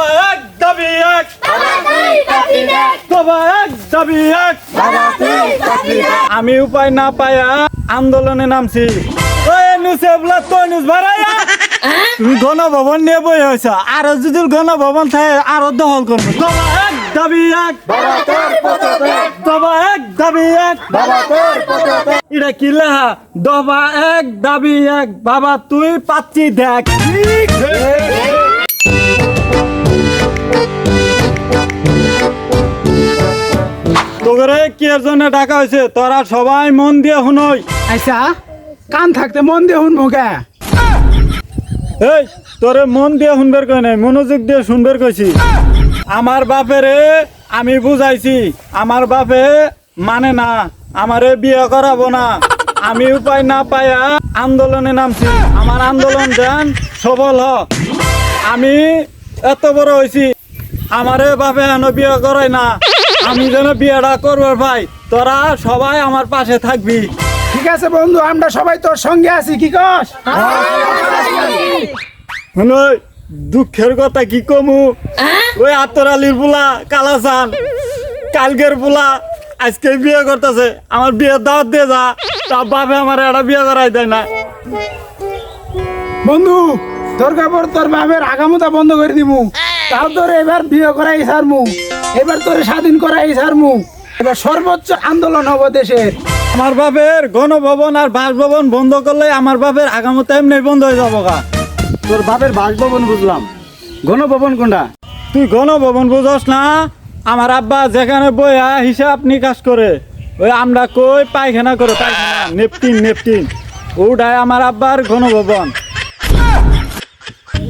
এক দাবি এক। দবা এক দাবি এক। আমি উপায় না পায়া আন্দোলনে নামছি। তুমি গণভবন নিয়ে বই হয়েছ। আর যদি গণভবন থাকে আরও দখল করব। এক দাবি এক। দবা এক দাবি এক। এটা কি লেহা দবা এক দাবি এক। বাবা তুই পাচ্ছি দেখ। তোরে কি এর জন্য ডাকা হয়েছে? তোরা সবাই মন দিয়ে শুনই। আচ্ছা কান থাকতে মন দিয়ে শুনব কে? এই তোরে মন দিয়ে শুনবার কই নাই মনোযোগ দিয়ে শুনবার কইছি। আমার বাপেরে আমি বুঝাইছি আমার বাপে মানে না আমারে বিয়ে করাবো না। আমি উপায় না পায়া আন্দোলনে নামছি। আমার আন্দোলন দেন সফল হ আমি এত বড় হয়েছি আমারে বাপে এনে বিয়ে করাই না। আমি যেন বিয়েটা করবার ভাই তোরা সবাই আমার পাশে থাকবি। ঠিক আছে বন্ধু আমরা সবাই তোর সঙ্গে আছি কি কস? দুঃখের কথা কি কমু? ওই আতরালির পোলা কালাসান কালকের পোলা আজকে বিয়ে করতেছে আমার বিয়ে দাওয়াত দিয়ে যা তা বাপে আমার একটা বিয়ে করাই দেয় না। বন্ধু তোর কাপড় তোর বাপের আগামতা বন্ধ করে দিমু। তার তোর এবার বিয়ে করাই সারমু এবার তোর স্বাধীন করা করাই সারমু এবার সর্বোচ্চ আন্দোলন হব দেশের। আমার বাপের গণভবন আর বাসভবন বন্ধ করলে আমার বাপের আগামত এমনি বন্ধ হয়ে যাব গা। তোর বাপের বাসভবন বুঝলাম। গণভবন কোনটা? তুই গণভবন বুঝস না? আমার আব্বা যেখানে বইয়া হিসাব নিকাশ করে ওই আমরা কই পায়খানা করে পায়খানা নেপটিন নেপটিন ওটাই আমার আব্বার গণভবন।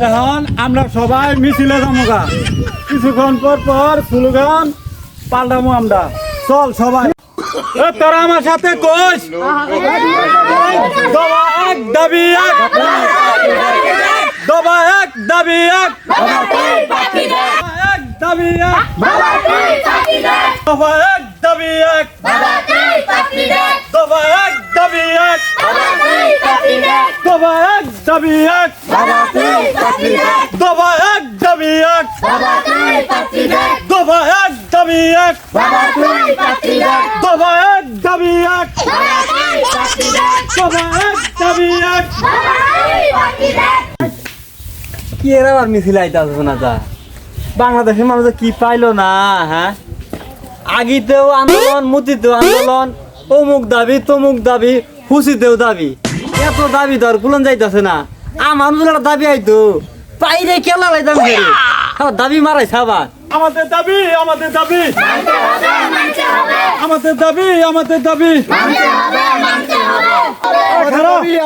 এখন আমরা সবাই মিছিলে যামোগা কিছুক্ষণ পর পর স্লোগান, পাল্টামো আমরা। চল সবাই। তোরা আমার সাথে কোষ। দবা এক, দাবি এক। দবা এক, দাবি এক। দাবি এক দফা এক। দাবি এক দফা এক। দাবি এক দাবি এক। দফা এক, দাবি এক। দফা এক দাবি এক এক দাবি এক এক দাবি এক কি এর আবার মিছিল আইতে না বাংলাদেশের মানুষ কি পাইলো না হ্যাঁ? আগিতেও আন্দোলন, মুতিতেও আন্দোলন, অমুক দাবি, তমুক দাবি হুসিতেও দাবি। এত দাবি ধর পুলন যাইতেছে না। আমার দাবি আইতো। পাইরে কেলা লাইতাম দাবি মারাই আবার। আমাদের দাবি আমাদের দাবি। আমাদের দাবি আমাদের দাবি।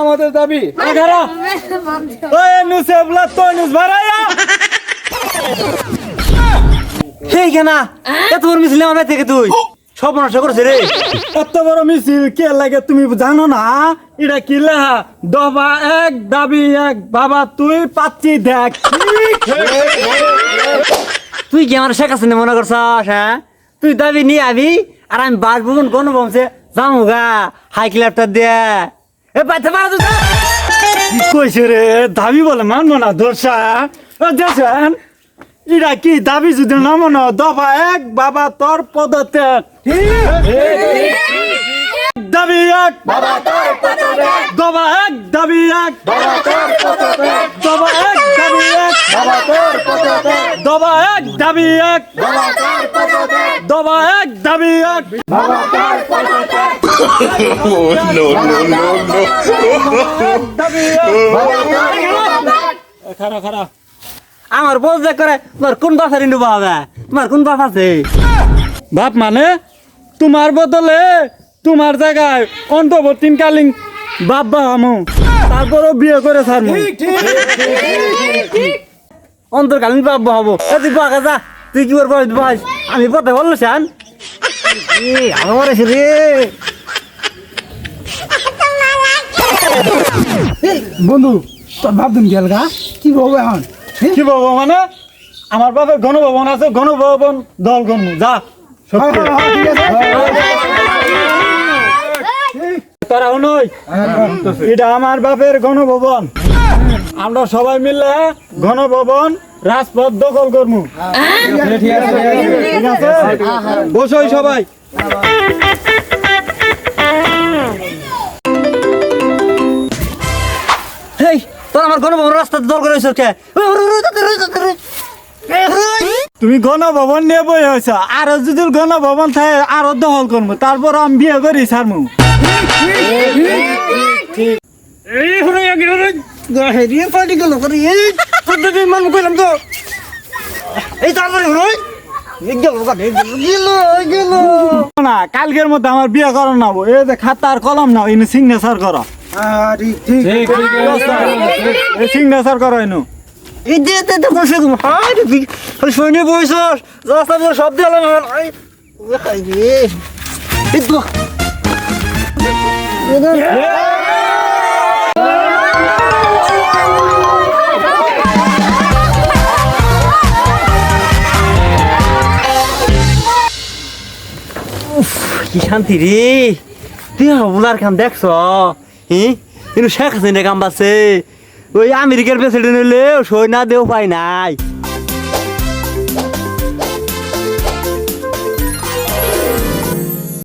আমাদের দাবি তো ভাড়াইয়া সেই কেনা এত বড় মিছিল আমার থেকে তুই? সব নষ্ট করছে রে। এত বড় মিছিল কে লাগে তুমি জানো না? এটা কি লেহা দবা এক দাবি এক বাবা তুই পাচ্ছি দেখ। তুই কি আমার শেখ হাসিনা মনে করছস হ্যাঁ? তুই দাবি নিয়ে আবি আর আমি বাসভবন কোন বমছে যামু গা হাই ক্লাবটা দে এ পাইতে পারা তুই কি কইছে রে? দাবি বলে মানবো না দোষা। ও দেখছেন এটা কি দাবি যদি না মনে হয়, দফা এক বাবা তোর পদত্যাগ। দাবি এক দবা এক দাবি এক। দবা এক দাবি এক দবা এক দাবি এক। দবা এক দাবি এক। দাবি এক খারাপ খারাপ আমার বল যে করে তোমার কোন বাসা রিন্ডু বাবা? তোমার কোন বাস আছে? বাপ মানে তোমার বদলে তোমার জায়গায় অন্তর্বর্তীকালীন বাপ বা আমু। তারপরও বিয়ে করে ছাড়মু অন্তর্কালীন বাবা হব। তুই বাগা যা তুই কি করব বাস আমি পথে বলল শান। আমার এসে রে। বন্ধু তোর ভাবতুন গেল গা। কি বলব এখন? কি বাবা মানে? আমার বাপের গণভবন আছে গণভবন দল গণমু যা। হ্যাঁ, সত্যি হ্যাঁ, হ্যাঁ। তারা নই এটা আমার বাপের গণভবন। আমরা সবাই মিলে গণভবন রাজপথ দখল করব ঠিক সবাই। তুমি গণভবন নিয়ে বই হয়েছ আরও যদি গণভবন থাকে আরও দখল করব তারপর আমি বিয়ে করি সারমু এই গেল এই পদ্ধতি মানুষ করলাম এই না কালকের মধ্যে আমার বিয়ে করো না এই যে খাতা আর কলম না ইনি সিগনেচার করো সিগনেচার করো ইনু শুনি বইছ সব দিলাম Yeah! কি শান্তি রে? তুই হাবুলার খান দেখছ? হি? কিন্তু শেখ হাসিনা কাম বাসে ওই আমেরিকার প্রেসিডেন্ট হলে সই না দেও পাই নাই।